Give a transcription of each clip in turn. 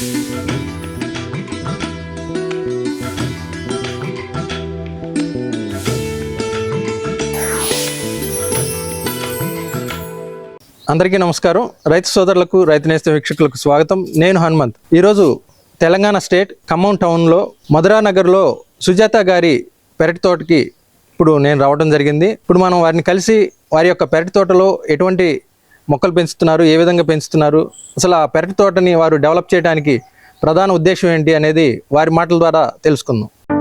అందరికీ నమస్కారం. రైతు సోదరులకు రైతు నేస్త వీక్షకులకు స్వాగతం. నేను హనుమంత్. ఈరోజు తెలంగాణ స్టేట్ ఖమ్మం టౌన్లో మధురా నగర్లో సుజాత గారి పెరటి తోటకి ఇప్పుడు నేను రావడం జరిగింది. ఇప్పుడు మనం వారిని కలిసి వారి యొక్క పెరటి తోటలో ఎటువంటి మొక్కలు పెంచుతున్నారు ఏ విధంగా పెంచుతున్నారు? అసలు ఆ పెరటి తోటని వారు డెవలప్ చేయడానికి ప్రధాన ఉద్దేశం ఏంటి అనేది వారి మాటల ద్వారా తెలుసుకుందాం.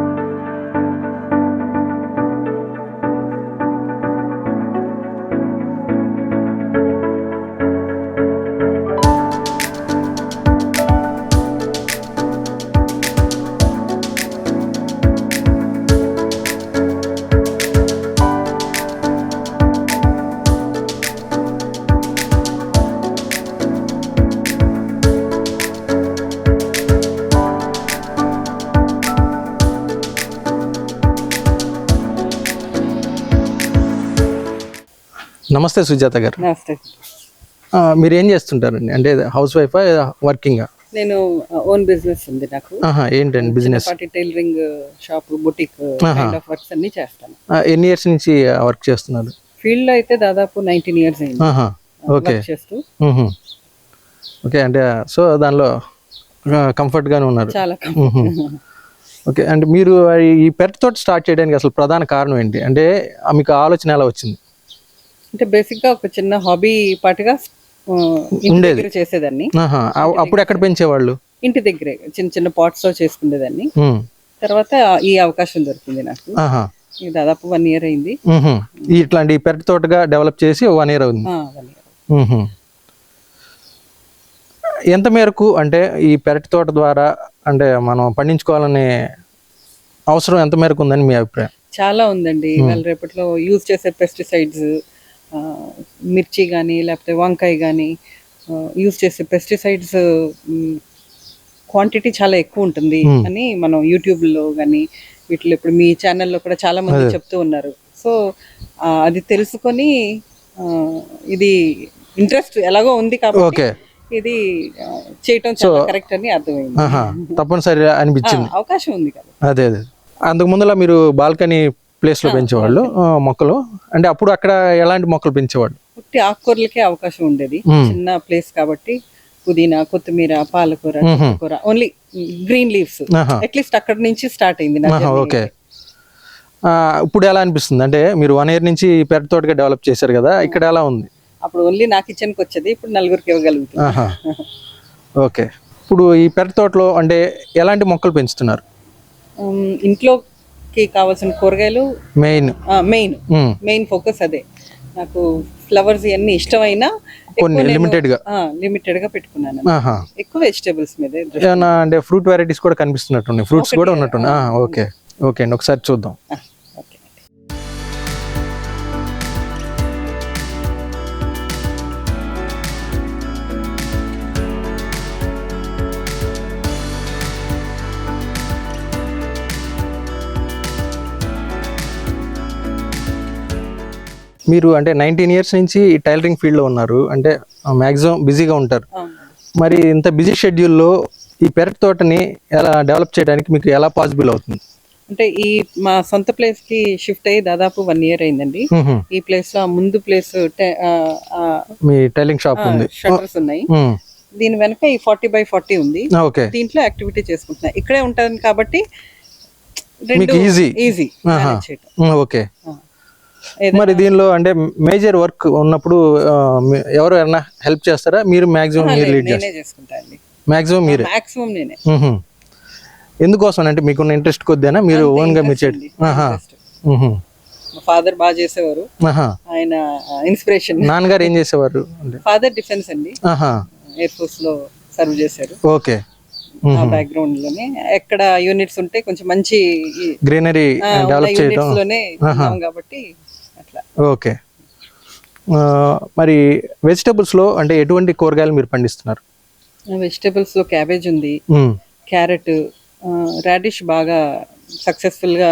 నమస్తే సుజాత గారు. నమస్తే. మీరు ఏం చేస్తుంటారండి? అంటే హౌస్ వైఫా వర్కింగా? నేను ఓన్ బిజినెస్ ఉంది నాకు. ఏంటండి business? Tailoring shop boutique works అన్ని చేస్తాను. ఎన్ని ఇయర్స్ నుంచి వర్క్ చేస్తున్నారు? ఫీల్డ్లో అయితే దాదాపు నైన్టీన్ ఇయర్స్ అయింది. ఓకే. చేస్తూ. ఓకే అంటే సో దానిలో కంఫర్ట్గానే ఉన్నారు. చాలా. ఓకే అంటే మీరు ఈ పెట్ తోట స్టార్ట్ చేయడానికి అసలు ప్రధాన కారణం ఏంటి? అంటే మీకు ఆలోచన ఎలా వచ్చింది? అంటే బేసిక్గా ఒక చిన్న హాబీ పాటుగా దగ్గర చేసేదాన్ని. అప్పుడు ఎక్కడ పెంచేవాళ్ళు? ఇంటి దగ్గరే చిన్న చిన్న పాట్స్లో చేసుకునేదాన్ని. తర్వాత ఈ అవకాశం దొరికింది నాకు. దాదాపు వన్ ఇయర్ అయింది. ఇట్లాంటి పెట్ తోటగా డెవలప్ చేసి వన్ ఇయర్ అవుతుంది. ఎంత మేరకు అంటే ఈ పెరటి తోట ద్వారా అంటే మనం పండించుకోవాలనే అవసరం ఎంత మేరకు ఉందని మీ అభిప్రాయం? చాలా ఉందండి. ఇవాళ రేపట్లో యూజ్ చేసే పెస్టిసైడ్స్ మిర్చి కానీ లేకపోతే వంకాయ కానీ యూజ్ చేసే పెస్టిసైడ్స్ క్వాంటిటీ చాలా ఎక్కువ ఉంటుంది అని మనం యూట్యూబ్లో కానీ వీటిలో ఇప్పుడు మీ ఛానల్లో కూడా చాలా మంది చెప్తూ ఉన్నారు. సో అది తెలుసుకొని ఇది ఇంట్రెస్ట్ ఎలాగో ఉంది కాబట్టి ఇది చేయటం చాలా కరెక్ట్ అని అర్థమైంది. తప్పనిసరి అనిపించింది. అవకాశం ఉంది కదా. అదే అదే. అంతకు ముందులా మీరు బాల్కనీ ప్లేస్లో పెంచేవాళ్ళు మొక్కలు. అంటే అప్పుడు అక్కడ ఎలాంటి మొక్కలు పెంచేవాళ్ళు? పుట్టి ఆకుకూరలకే అవకాశం ఉండేది. చిన్న ప్లేస్ కాబట్టి పుదీనా కొత్తిమీర పాలకూర కూర ఓన్లీ గ్రీన్ లీవ్స్. అట్లీస్ట్ అక్కడ నుంచి స్టార్ట్ అయింది. ఓకే. ఇప్పుడు ఎలా అనిపిస్తుంది? అంటే మీరు వన్ ఇయర్ నుంచి పెరటి తోటగా డెవలప్ చేశారు కదా ఇక్కడ ఎలా ఉంది? అప్పుడు ఓన్లీ నా కిచెన్కి వచ్చేది ఇప్పుడు నలుగురికి ఇవ్వగలుగుతుంది ఓకే. ఇప్పుడు ఈ పెరటి తోటలో అంటే ఎలాంటి మొక్కలు పెంచుతున్నారు? ఉమ్, ఇంట్లోకి కావాల్సిన కూరగాయలు? మెయిన్ మెయిన్ మెయిన్ ఫోకస్ అదే. నాకు ఫ్లవర్స్ ఇవన్నీ ఇష్టమైనా కొన్ని లిమిటెడ్గా. లిమిటెడ్గా పెట్టుకున్నాను. ఎక్కువ వెజిటేబుల్స్ మీదే అంటే ఫ్రూట్ వెరైటీస్ కూడా కనిపిస్తున్నట్టున్నాయి ఫ్రూట్స్ కూడా ఉన్నట్టున్నాయి ఆ, ఓకే. ఓకే అండి. ఒకసారి చూద్దాం. మీరు అంటే నైన్టీన్ ఇయర్స్ నుంచి ఈ టైలరింగ్ ఫీల్డ్లో ఉన్నారు. అంటే మ్యాక్సిమం బిజీగా ఉంటారు. మరి ఇంత బిజీ షెడ్యూల్లో ఈ పెరటి తోటని ఎలా డెవలప్ చేయడానికి మీకు ఎలా పాసిబుల్ అవుతుంది? అంటే ఈ మా సొంత ప్లేస్కి షిఫ్ట్ అయ్యి దాదాపు వన్ ఇయర్ అయిందండి. ఈ ప్లేస్లో ముందు ప్లేస్ మీ టైలింగ్ షాప్ ఉంది. షటర్స్ ఉన్నాయి. దీని వెనక ఈ ఫార్టీ బై ఫార్టీ ఉంది. దీంట్లో యాక్టివిటీ చేసుకుంటున్నా. ఇక్కడే ఉంటాను కాబట్టి. ఈజీ. మ్, ఓకే. మరి దీనిలో అంటే మేజర్ వర్క్ ఉన్నప్పుడు ఎవరు ఎవరైనా హెల్ప్ చేస్తారా? మీరు మ్యాక్సిమం మీరు లీడ్ చేస్తారు మ్యాక్సిమం మీరే? మాక్సిమం నేనే. ఎందుకోసం అంటే మీకున్న ఇంట్రెస్ట్ కొద్దినా? మీరు ఓన్గా మీరు చేయడం. మా ఫాదర్ బాగా చేసేవారు. ఆయన ఇన్స్పిరేషన్. నాన్నగారు ఏం చేసేవారు? ఫాదర్ డిఫెన్స్ అండి. ఎయిర్ ఫోర్స్లో సర్వ్ చేశారు. ఓకే. బ్యాక్గ్రౌండ్లోనే. ఎక్కడ యూనిట్స్ ఉంటే కొంచెం మంచి గ్రీనరీ డెవలప్ చేయడం కాబట్టి ఓకే. మరి వెజిటబుల్స్లో అంటే ఎటువంటి కూరగాయలు మీరు పండిస్తున్నారు? వెజిటేబుల్స్లో క్యాబేజ్ ఉంది. క్యారెట్ రాడిష్ బాగా సక్సెస్ఫుల్గా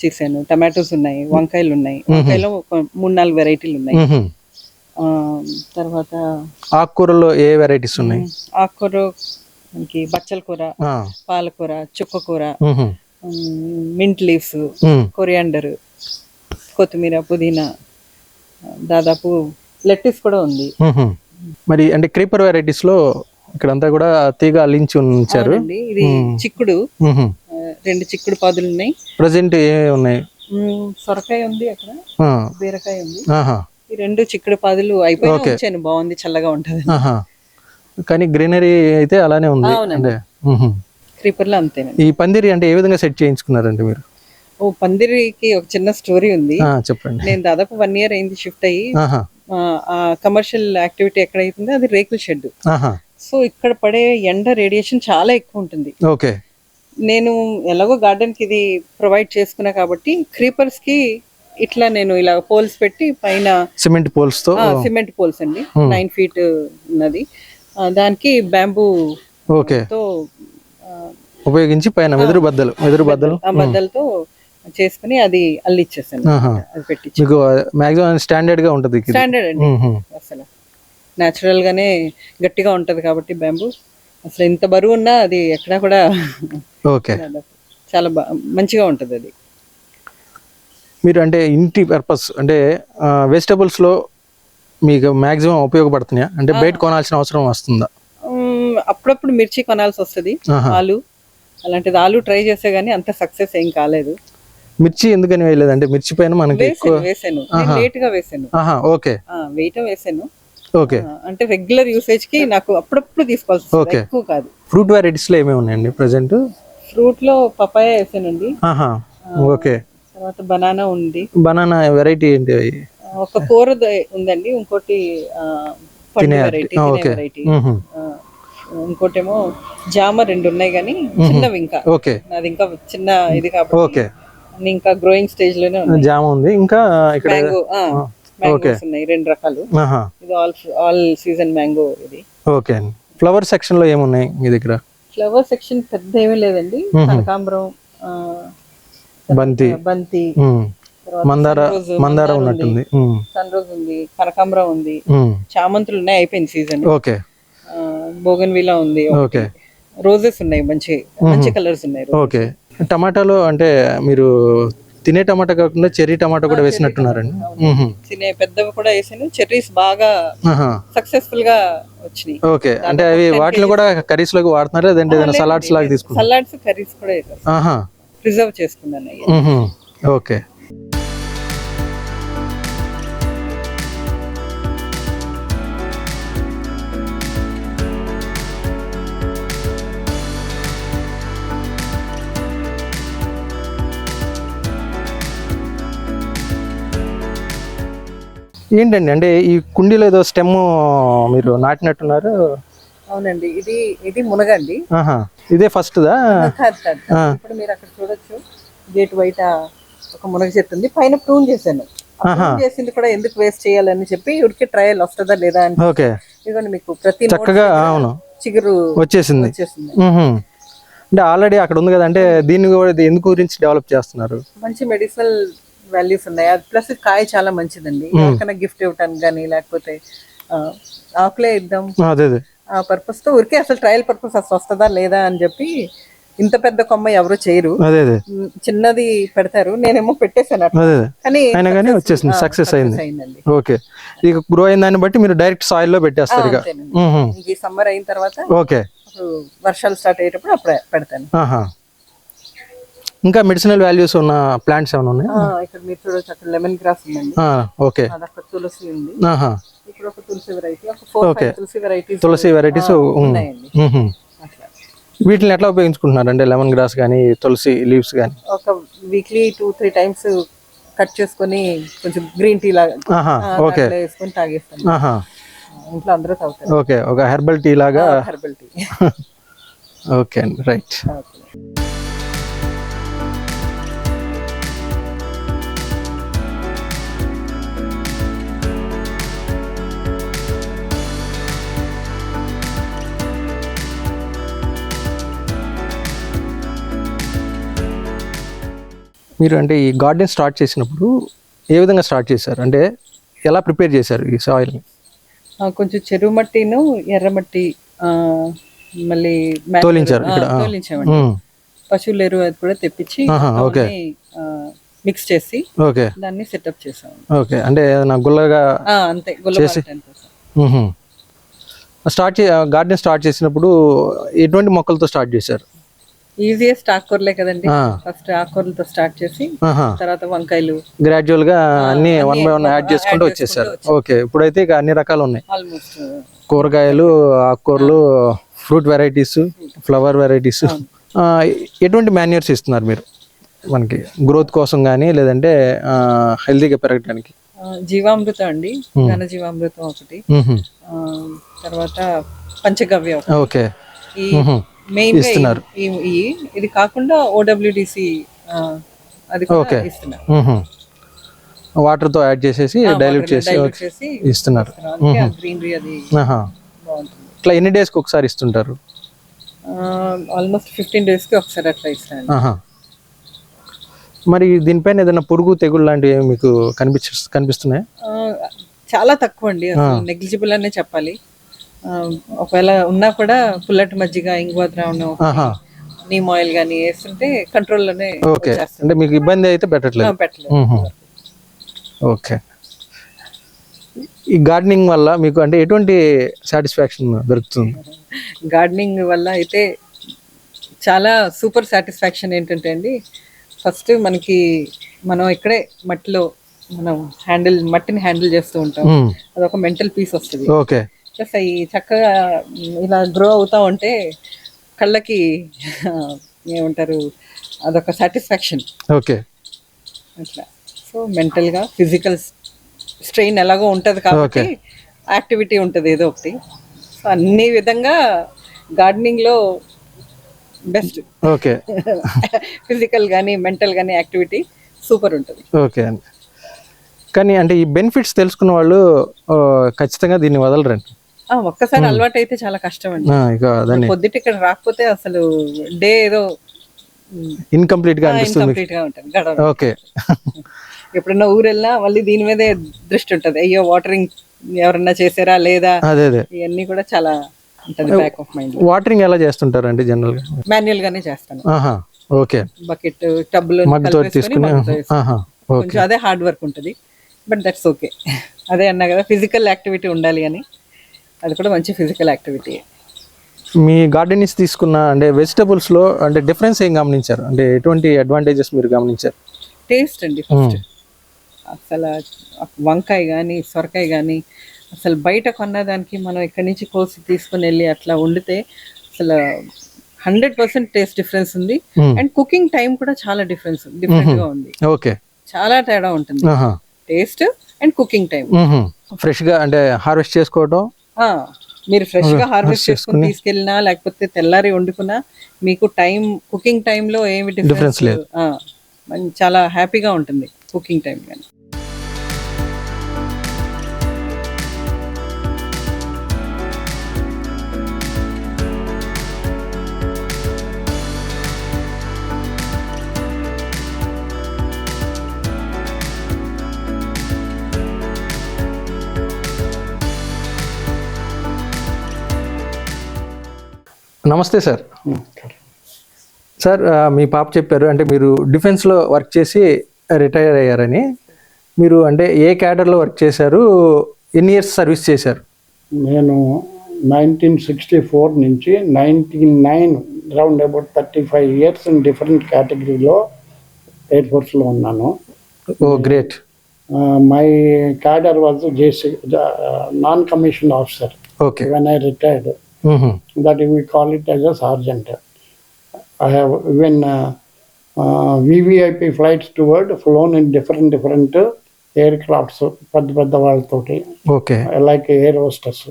చేశాను. టమాటోస్ ఉన్నాయి వంకాయలు ఉన్నాయి. వంకాయలో మూడు నాలుగు వెరైటీలు ఉన్నాయి. తర్వాత ఆకుకూరల్లో ఏ వెరైటీస్ ఉన్నాయి? ఆకుకూర మనకి బచ్చల కూర పాలకూర చుక్కకూర మింట్ లీవ్స్ కొరియాండర్ కొత్తిమీర పుదీనా దాదాపు లెట్టిస్ కూడా ఉంది. మరి అంటే క్రీపర్ వెరైటీస్లో ఇక్కడంతా కూడా తీగ అల్లించి ఉంచారు. ఇది చిక్కుడు. రెండు చిక్కుడు పాదులు ఉన్నాయి ప్రజెంట్ ఏ ఉన్నాయి? సొరకాయ ఉంది అక్కడ. బీరకాయ ఉంది. ఈ రెండు చిక్కుడు పాదులు అయిపోయి బాగుంది చల్లగా ఉంటది. కానీ గ్రీనరీ అయితే అలానే ఉంది. అంటే మ్హూ. క్రీపర్లో అంతేనండి. ఈ పందిరి అంటే ఏ విధంగా సెట్ చేయించుకున్నారండి మీరు? ఓ పందిరికి ఒక చిన్న స్టోరీ ఉంది. చెప్పండి. నేను దాదాపు వన్ ఇయర్ అయింది షిఫ్ట్ అయ్యి కమర్షియల్ యాక్టివిటీ ఎక్కడైతుందో అది రేకుల షెడ్ సో ఇక్కడ పడే ఎండ రేడియేషన్ చాలా ఎక్కువ ఉంటుంది. ఓకే. నేను ఎలాగో గార్డెన్కి ఇది ప్రొవైడ్ చేసుకున్నా కాబట్టి క్రీపర్స్కి ఇట్లా నేను ఇలా పోల్స్ పెట్టి పైన సిమెంట్ పోల్స్తో? సిమెంట్ పోల్స్ అండి. నైన్ ఫీట్ ఉన్నది. దానికి బ్యాంబూ ఓకే. తో ఉపయోగించి పైన వెదురు బద్దలు. వెదురు బద్దలు? ఆ బద్దలతో చేసుకుని అది అల్లిచ్చేసాను. అది పెట్టి మీకు మాక్సిమం స్టాండర్డ్గా ఉంటది. స్టాండర్డ్ అండి. అసలు న్యాచురల్ గానే గట్టిగా ఉంటది కాబట్టి బ్యాంబూ అసలు ఎంత బరువు ఉన్నా అది ఎక్కడా కూడా ఓకే. చాలా మంచిగా ఉంటది అది. మీరు అంటే ఇంటి పర్పస్ అంటే వెజిటబుల్స్లో మీకు మాక్సిమం ఉపయోగపడుతున్నాయా? అంటే బయట కొనాల్సిన అవసరం వస్తుందా? అప్పుడప్పుడు మిర్చి కొనాల్సి వస్తుంది. ఆలు. అలాంటిది ఆలు ట్రై చేసే గానీ అంత సక్సెస్ ఏం కాలేదు. మిర్చి ఎందుకని వేయలేదు అంటే మిర్చి పైన మనకి ఎక్కువ వేసాను. లేట్గా వేసాను. ఆహా ఓకే. వేయటం వేసాను. ఓకే. అంటే రెగ్యులర్ యూసేజ్కి నాకు అప్పుడప్పుడు తీసుకోవాల్సి Okay. ఎక్కువ కాదు. ఫ్రూట్ వెరైటీస్లో ఏమేమి ఉన్నాయండి ప్రజెంట్ ఫ్రూట్లో పపాయ వేసానండి. ఆహా ఓకే. తర్వాత బనానా ఉంది. బనానా వెరైటీ ఏంటి ఒక కూర ఉందండి. ఇంకోటి వెరైటీ ఓకే. వెరైటీ. ఇంకోటేమో జామ రెండు ఉన్నాయి కానీ చిన్నవి ఇంకా. ఓకే. నాది ఇంకా చిన్న ఇది కాబట్టి. ఓకే. ఇంకా గ్రోయింగ్ స్టేజ్లోనే ఉన్నాయి. జామ ఉంది. ఇంకా ఇక్కడ మ్యాంగో మ్యాంగోస్ ఉన్నాయి రెండు రకాలు. ఆహా. ఇది ఆల్ ఆల్ సీజన్ మ్యాంగో ఇది. ఓకే ఫ్లవర్ సెక్షన్లో ఏమున్నాయి మీ దగ్గర? ఫ్లవర్ సెక్షన్ పెద్ద ఏమీ లేదండి. కనకాంబరం బంతి. బంతి. మందార మందార ఉన్నట్టుంది. సన్ రోజ్ ఉంది కనకాంబరం ఉంది. చామంతులు ఉన్నాయి అయిపోయింది సీజన్ ఓకే. బోగన్ విలా ఉంది ఓకే. రోజెస్ ఉన్నాయి మంచి మంచి కలర్స్ ఉన్నాయి ఓకే. టమాటాలో అంటే మీరు తినే టమాటా కాకుండా చెర్రీ టమాటా కూడా వేసినట్టున్నారండి. చిన్న పెద్దవి కూడా వేసాను. చెర్రీస్ బాగా. సక్సెస్ఫుల్గా వచ్చినాయి. ఓకే. అంటే అవి వాటిని కూడా కర్రీస్లోకి వాడుతున్నారా? లేదంటే ఏదైనా సలాడ్స్ లాగా తీసుకుంటారు సలాడ్స్ కర్రీస్ కూడా ప్రిజర్వ్ చేసుకున్నాను. ఓకే. ఏంటండి? అంటే ఈ కుండీలో ఏదో స్టెమ్ మీరు నాటినట్టున్నారు. అవునండి. ఇది ఇది మునగండి. ఆహా. ఇదే కాదు, కాదు. ఇప్పుడు మీరు అక్కడ చూడొచ్చు. గేట్ బయట ఒక మునగ చెట్టు ఉంది. పైన ప్రూన్ చేశాను. చేసింది కూడా ఎందుకు వేస్ట్ చేయాలని చెప్పి ఉడికి ట్రయల్ వస్తుందా లేదా అని ఓకే. ఇదిగోండి మీకు ప్రతి చక్కగా అవును. చిగురు వచ్చేసింది. వచ్చేసింది. అంటే ఆల్రెడీ అక్కడ ఉంది కదా అంటే దీన్ని కూడా ఎందుకు గురించి డెవలప్ చేస్తున్నారు? మంచి మెడిసినల్ వాల్యూస్ ఉన్నాయి. అది ప్లస్ కాయ చాలా మంచిదండి. ఎవరికైనా గిఫ్ట్ ఇవ్వటానికి కానీ లేకపోతే ఆకులే ఇద్దాం. ఆ పర్పస్తో ఉరికే అసలు ట్రయల్ పర్పస్ అసలు వస్తుందా లేదా అని చెప్పి ఇంత పెద్ద కొమ్మ ఎవరు చేయరు. చిన్నది పెడతారు. నేనేమో అదే కానీ వచ్చేసింది. సక్సెస్ అయింది. ఓకే. ఇక గ్రో అయిన దాన్ని బట్టి మీరు డైరెక్ట్ సాయిల్లో పెట్టేస్తారు ఇక. ఈ సమ్మర్ అయిన తర్వాత ఓకే. వర్షాలు స్టార్ట్ అయ్యేటప్పుడు అప్పుడే పెడతాను. ఇంకా మెడిసినల్ వాల్యూస్ ఉన్న ప్లాంట్స్ ఏమైనా ఉన్నాయి? ఇక్కడ మీరు చూడొచ్చు అక్కడ లెమన్ గ్రాస్ ఉందండి. ఓకే. తులసి ఉంది. ఇక్కడ ఒక తులసి వెరైటీ ఒక ఫోర్ తులసి వెరైటీస్ తులసి వెరైటీస్ ఉన్నాయండి. వీటిని ఎట్లా ఉపయోగించుకుంటున్నారు అంటే లెమన్ గ్రాస్ కానీ తులసి లీవ్స్ కానీ ఒక weekly two three times cut చేసుకొని కొంచెం గ్రీన్ టీ లాగా ఓకే. వేసుకొని తాగేస్తాను ఇంట్లో అందరూ తాగుతారు. ఓకే ఒక హెర్బల్ టీ లాగా. హెర్బల్ టీ ఓకే అండి రైట్. మీరు అంటే ఈ గార్డెన్ స్టార్ట్ చేసినప్పుడు ఏ విధంగా స్టార్ట్ చేశారు అంటే ఎలా ప్రిపేర్ చేశారు ఈ సాయిల్ని కొంచెం చెరువు మట్టిను ఎర్రమట్టి మళ్ళీ తోలించారు. తోలించామండి. పశువుల ఎరువు అది కూడా తెప్పించి ఓకే. మిక్స్ చేసి ఓకే దాన్ని సెటప్ చేసాం ఓకే అంటే ఏదైనా గుల్లగా అంతే మ్మ్హ. స్టార్ట్ చే గార్డెన్ స్టార్ట్ చేసినప్పుడు ఎటువంటి మొక్కలతో స్టార్ట్ చేశారు ఈజియెస్ట్ ఆకుకూరలే కదండి. ఫస్ట్ ఆకుకూరలతో స్టార్ట్ చేసి తర్వాత వంకాయలు. గ్రాడ్యువల్గా అన్ని వన్ బై వన్ యాడ్ చేసుకుంటూ వచ్చేసారు. ఓకే ఇప్పుడైతే ఇక అన్ని రకాలు ఉన్నాయి. ఆల్మోస్ట్ కూరగాయలు ఆకుకూరలు ఫ్రూట్ వెరైటీస్ ఫ్లవర్ వెరైటీస్ ఎటువంటి మాన్యూర్స్ ఇస్తున్నారు మీరు? మనకి గ్రోత్ కోసం కానీ లేదంటే హెల్తీగా పెరగడానికి జీవామృతం అండి. ఘన జీవామృతం ఒకటి. తర్వాత పంచగవ్య ఓకే. ఇస్తున్నారు. ఇది కాకుండా ఓడబ్ల్యూడిసి అది ఓకే. మ్మ్హ. వాటర్తో యాడ్ చేసేసి డైల్యూట్ చేసి ఇస్తున్నారు. ఇట్లా ఎన్ని డేస్కి ఒకసారి ఇస్తుంటారు? ఆల్మోస్ట్ ఫిఫ్టీన్ డేస్కి ఒకసారి అట్లా ఇస్తాను. మరి దీనిపైన ఏదైనా పురుగు తెగుళ్ళు లాంటివి మీకు కనిపించ కనిపిస్తున్నాయి? చాలా తక్కువ అండి. నెగ్లిజిబుల్ అనే చెప్పాలి. ఒకవేళ ఉన్నా కూడా పుల్లటి మజ్జిగ ఇంగువ ద్రావణం నీమ్ ఆయిల్ కానీ వేస్తుంటే కంట్రోల్లోనే ఓకే. అంటే మీకు ఇబ్బంది అయితే పెట్టట్లేదు. పెట్టలేదు. ఓకే. ఈ గార్డెనింగ్ వల్ల మీకు అంటే ఎటువంటి సాటిస్ఫాక్షన్ దొరుకుతుంది? గార్డెనింగ్ వల్ల అయితే చాలా సూపర్ సాటిస్ఫాక్షన్ ఏంటంటే అండి ఫస్ట్ మనకి మనం ఇక్కడే మట్టిలో మనం హ్యాండిల్ మట్టిని హ్యాండిల్ చేస్తూ ఉంటాం. అదొక మెంటల్ పీస్ వస్తుంది. ఓకే. అవి చక్కగా ఇలా గ్రో అవుతా ఉంటే కళ్ళకి ఏమంటారు అదొక సాటిస్ఫాక్షన్ ఓకే. అట్లా. సో మెంటల్గా ఫిజికల్ స్ట్రెయిన్ ఎలాగో ఉంటుంది కాబట్టి యాక్టివిటీ ఉంటుంది ఏదో ఒకటి. సో అన్ని విధంగా గార్డెనింగ్లో బెస్ట్ ఓకే. ఫిజికల్ కానీ మెంటల్ కానీ యాక్టివిటీ సూపర్ ఉంటుంది. ఓకే అండి. కానీ అంటే ఈ బెనిఫిట్స్ తెలుసుకున్న వాళ్ళు ఖచ్చితంగా దీన్ని వదలరండి. ఒక్కసారి అలవాటు అయితే చాలా కష్టం అండి పొద్దుట ఇక్కడ రాకపోతే అసలు డే ఏదో ఇన్కంప్లీట్గా అనిపిస్తుంది ఇన్కంప్లీట్గా ఉంటుంది గడవడం. ఓకే. ఎప్పుడన్నా ఊరు వెళ్ళినా మళ్ళీ దీని మీదే దృష్టి ఉంటుంది. అయ్యో వాటరింగ్ ఎవరన్నా చేసారా లేదా? అదే అదే. ఇవన్నీ కూడా చాలా ఉంటుంది బ్యాక్ ఆఫ్ మైండ్ వాటరింగ్ ఎలా చేస్తుంటారండి జనరల్గా? మాన్యువల్ గానే చేస్తాను. ఆహా ఓకే. బకెట్ టబ్లో తీసుకుని కొంచెం అదే హార్డ్ వర్క్ ఉంటుంది బట్ దట్స్ ఓకే అదే అన్నా కదా ఫిజికల్ యాక్టివిటీ ఉండాలి అని. అది కూడా మంచి ఫిజికల్ యాక్టివిటీ మీ గార్డెన్ నుంచి తీసుకున్న అంటే వెజిటబుల్స్లో అంటే డిఫరెన్స్ ఏం గమనించారు? అంటే ఎటువంటి అడ్వాంటేజెస్ మీరు గమనించారు? టేస్ట్ అండి ఫస్ట్ అసలు వంకాయ కానీ సొరకాయ కానీ అసలు బయట కొన్నదానికి మనం ఇక్కడి నుంచి కోసి తీసుకుని వెళ్ళి అట్లా వండితే అసలు హండ్రెడ్ పర్సెంట్ టేస్ట్ డిఫరెన్స్ ఉంది. Hmm. అండ్ కుకింగ్ టైం కూడా చాలా డిఫరెన్స్ డిఫరెంట్గా ఉంది. ఓకే చాలా తేడా ఉంటుంది. టేస్ట్ అండ్ కుకింగ్ టైం ఫ్రెష్గా అంటే హార్వెస్ట్ చేసుకోవడం మీరు ఫ్రెష్గా హార్వెస్ట్ చేసుకుని తీసుకెళ్ళినా లేకపోతే తెల్లారి వండుకున్నా మీకు టైం కుకింగ్ టైంలో ఏమి డిఫరెన్స్ లేదు. చాలా హ్యాపీగా ఉంటుంది కుకింగ్ టైం కానీ. నమస్తే సార్. సార్ మీ పాప చెప్పారు అంటే మీరు డిఫెన్స్లో వర్క్ చేసి రిటైర్ అయ్యారని. మీరు అంటే ఏ క్యాడర్లో వర్క్ చేశారు? ఎన్ని ఇయర్స్ సర్వీస్ చేశారు? నేను నైన్టీన్ సిక్స్టీ ఫోర్ నుంచి ninety nine round about thirty five years in different కేటగిరీలో ఎయిర్ ఫోర్స్లో ఉన్నాను. ఓ great my cadre was JC non commission officer okay when I retired that we call it as a sergeant. I have even uh, uh, VVIP flights toward flown in different different uh, aircrafts పెద్ద పెద్ద వాళ్ళతోటి. Okay like air hostess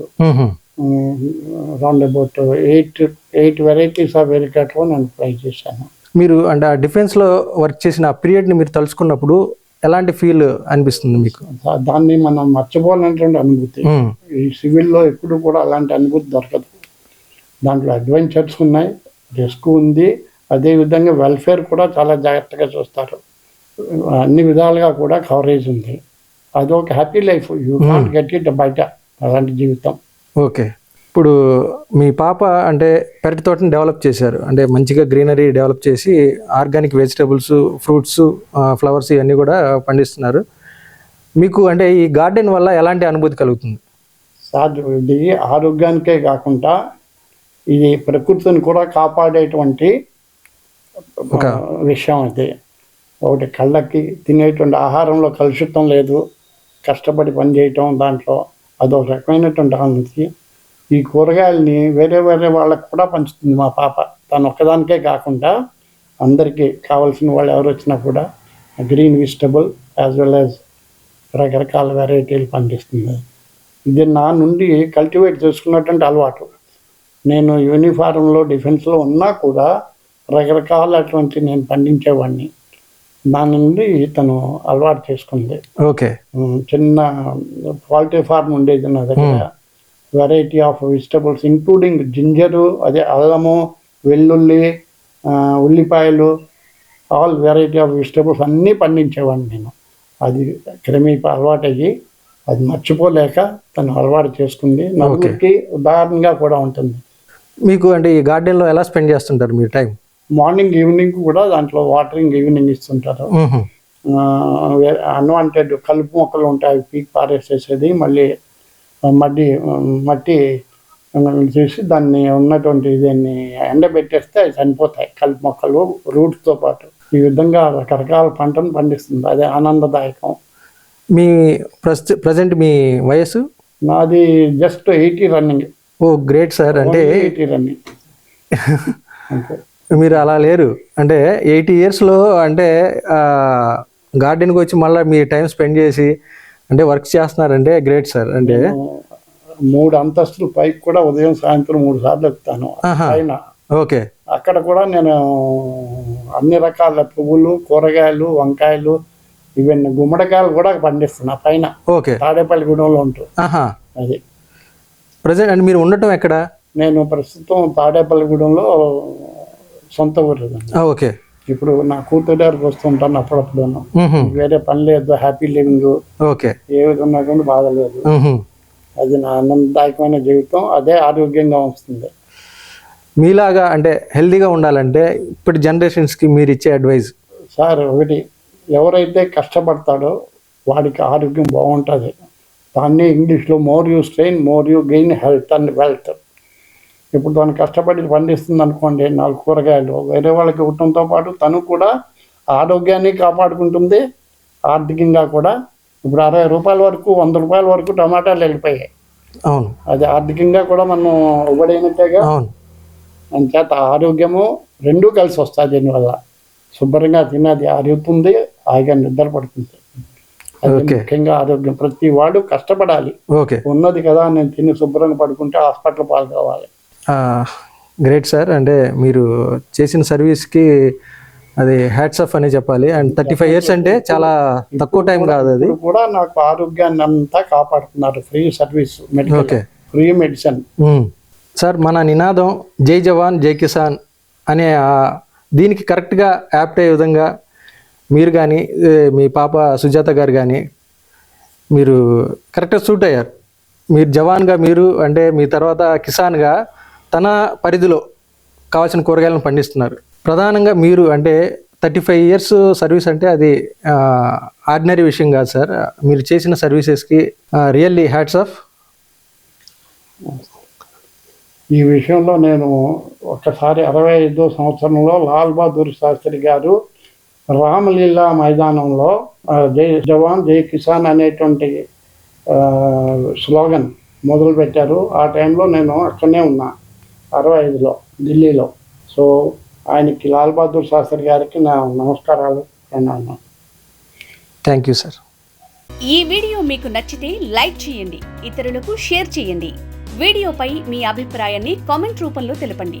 round about eight eight varieties of aircraft నేను fly చేశాను. మీరు అంటే ఆ డిఫెన్స్లో work చేసిన ఆ పీరియడ్ని మీరు తలుచుకున్నప్పుడు ఎలాంటి ఫీల్ అనిపిస్తుంది మీకు? దాన్ని మనం మర్చిపోలేనటువంటి అనుభూతి. మ్మ్. ఈ సివిల్లో ఎప్పుడు కూడా అలాంటి అనుభూతి దొరకదు. దాంట్లో అడ్వెంచర్స్ ఉన్నాయి రిస్క్ ఉంది. అదేవిధంగా వెల్ఫేర్ కూడా చాలా జాగ్రత్తగా చూస్తారు. అన్ని విధాలుగా కూడా కవరేజ్ ఉంది. అదొక happy life you can't get it బయట అలాంటి జీవితం. ఓకే. ఇప్పుడు మీ పాప అంటే పెరటి తోటని డెవలప్ చేశారు. అంటే మంచిగా గ్రీనరీ డెవలప్ చేసి ఆర్గానిక్ వెజిటబుల్స్ ఫ్రూట్స్ ఫ్లవర్స్ ఇవన్నీ కూడా పండిస్తున్నారు. మీకు అంటే ఈ గార్డెన్ వల్ల ఎలాంటి అనుభూతి కలుగుతుంది? సార్ ఇది ఆరోగ్యానికే కాకుండా ఇది ప్రకృతిని కూడా కాపాడేటువంటి ఆ, విషయం అది. ఒకటి కళ్ళకి తినేటువంటి ఆహారంలో కలుషితం లేదు కష్టపడి పని చేయటం దాంట్లో అదొక రకమైనటువంటి ఆనంది. ఈ కూరగాయలని వేరే వేరే వాళ్ళకి కూడా పంచుతుంది మా పాప. తను ఒక్కదానికే కాకుండా అందరికీ కావాల్సిన వాళ్ళు ఎవరు వచ్చినా కూడా green vegetable as well as రకరకాల వెరైటీలు పండిస్తుంది. ఇది నా నుండి కల్టివేట్ చేసుకున్నటువంటి అలవాటు. నేను యూనిఫారంలో డిఫెన్స్లో ఉన్నా కూడా రకరకాలటువంటి నేను పండించేవాడిని. దాని నుండి తను అలవాటు చేసుకుంది. ఓకే. చిన్న క్వాలిటీ ఫార్మ్ ఉండేది నా దగ్గర. Variety of vegetables including ginger అదే అల్లము వెల్లుల్లి ఉల్లిపాయలు ఆల్ వెరైటీ ఆఫ్ వెజిటబుల్స్ అన్నీ పండించేవాడిని నేను. అది క్రమేపీ అలవాటయ్యి అది మర్చిపోలేక తను అలవాటు చేసుకుంది. నలుగురికి ఉదాహరణగా కూడా ఉంటుంది. మీకు అంటే ఈ గార్డెన్లో ఎలా స్పెండ్ చేస్తుంటారు మీరు టైం? మార్నింగ్ ఈవినింగ్ కూడా దాంట్లో వాటరింగ్ ఈవినింగ్ ఇస్తుంటారు. అన్వాంటెడ్ కలుపు మొక్కలు ఉంటాయి అవి పీక్ పారేసేసేది మళ్ళీ మట్టి మట్టి చూసి దాన్ని ఉన్నటువంటి దీన్ని ఎండబెట్టేస్తే అవి చనిపోతాయి కలుపు మొక్కలు రూట్స్తో పాటు. ఈ విధంగా రకరకాల పంటను పండిస్తుంది. అదే ఆనందదాయకం. మీ ప్రస్తు ప్రజెంట్ మీ వయసు నాది just eighty running. Oh great sir. అంటే మీరు అలా లేరు. అంటే ఎయిటీ ఇయర్స్లో అంటే గార్డెన్కి వచ్చి మళ్ళీ మీ టైం స్పెండ్ చేసి అంటే వర్క్ చేస్తున్నారంటే గ్రేట్ సార్. అంటే మూడు అంతస్తులు పైకి కూడా ఉదయం సాయంత్రం మూడు సార్లు ఎక్కుతాను. పైన. ఓకే. అక్కడ కూడా నేను అన్ని రకాల పువ్వులు కూరగాయలు వంకాయలు ఈవెన్ గుమ్మడికాయలు కూడా పండిస్తున్నా పైన. ఓకే. తాడేపల్లిగూడెంలో ఉంటూ. ఆహా. అది. ప్రజెంట్ అంటే మీరు ఉండటం ఎక్కడ? నేను ప్రస్తుతం తాడేపల్లిగూడెంలో సొంత ఊరు ఓకే. ఇప్పుడు నా కూతురు వస్తుంటాను అప్పుడప్పుడు. వేరే పని లేదు హ్యాపీ లివింగ్. ఓకే. ఏ విధంగా కూడా బాధ లేదు. మ్హూ. అది నా ఆనందదాయకమైన జీవితం. అదే ఆరోగ్యంగా వస్తుంది. మీలాగా అంటే హెల్తీగా ఉండాలంటే ఇప్పటి జనరేషన్స్కి మీరు ఇచ్చే అడ్వైస్ సార్ ఒకటి ఎవరైతే కష్టపడతాడో వాడికి ఆరోగ్యం బాగుంటుంది. దాన్ని ఇంగ్లీష్లో more you strain more you gain health and wealth. ఇప్పుడు తను కష్టపడి పండిస్తుంది అనుకోండి నాలుగు కూరగాయలు. వేరే వాళ్ళకి ఇవ్వటంతో పాటు తను కూడా ఆరోగ్యాన్ని కాపాడుకుంటుంది. ఆర్థికంగా కూడా ఇప్పుడు అరవై రూపాయల వరకు వంద రూపాయల వరకు టమాటాలు వెళ్ళిపోయాయి. అవును. అది ఆర్థికంగా కూడా మనం ఇవ్వడైనట్టేగా అవును. అంచేత ఆరోగ్యము రెండూ కలిసి వస్తాయి దీనివల్ల. శుభ్రంగా తినది అరుగుతుంది హాయిగా నిద్ర పడుతుంది. ముఖ్యంగా ఆరోగ్యం. ప్రతి వాడు కష్టపడాలి. ఓకే. ఉన్నది కదా నేను తిని శుభ్రంగా పడుకుంటే హాస్పిటల్ పాలు కావాలి. Great sir. అంటే మీరు చేసిన సర్వీస్కి అది హ్యాట్స్ ఆఫ్ అనే చెప్పాలి. అండ్ థర్టీ ఫైవ్ ఇయర్స్ అంటే చాలా తక్కువ టైం కాదు అది. కూడా నాకు ఆరోగ్యాన్ని అంతా కాపాడుతున్నారు. Free service medical. Okay. Free medicine. Sir మన నినాదం జై జవాన్ జై కిసాన్ అనే దీనికి కరెక్ట్గా యాప్ట్ అయ్యే విధంగా మీరు కానీ మీ పాప సుజాత గారు కానీ మీరు కరెక్ట్గా సూట్ అయ్యారు. మీరు జవాన్గా మీరు అంటే మీ తర్వాత కిసాన్గా తన పరిధిలో కావాల్సిన కూరగాయలను పండిస్తున్నారు. ప్రధానంగా మీరు అంటే థర్టీ ఫైవ్ ఇయర్స్ సర్వీస్ అంటే అది ఆర్డినరీ విషయం కాదు సార్. మీరు చేసిన సర్వీసెస్కి రియల్లీ హ్యాట్స్ ఆఫ్ ఈ విషయంలో నేను ఒకసారి అరవై ఐదో సంవత్సరంలో లాల్ బహదూర్ శాస్త్రి గారు రామలీలా మైదానంలో జై జవాన్ జై కిసాన్ అనేటువంటి స్లోగన్ మొదలు పెట్టారు. ఆ టైంలో నేను అక్కడనే ఉన్నా అరవై ఐదులో ఢిల్లీలో. సో ఆయనకి లాల్ బహదూర్ శాస్త్రి గారికి నా నమస్కారాలు అన్నాను థ్యాంక్ యూ సార్ ఈ వీడియో మీకు నచ్చితే లైక్ చేయండి ఇతరులకు షేర్ చేయండి. వీడియోపై మీ అభిప్రాయాన్ని కామెంట్ రూపంలో తెలపండి.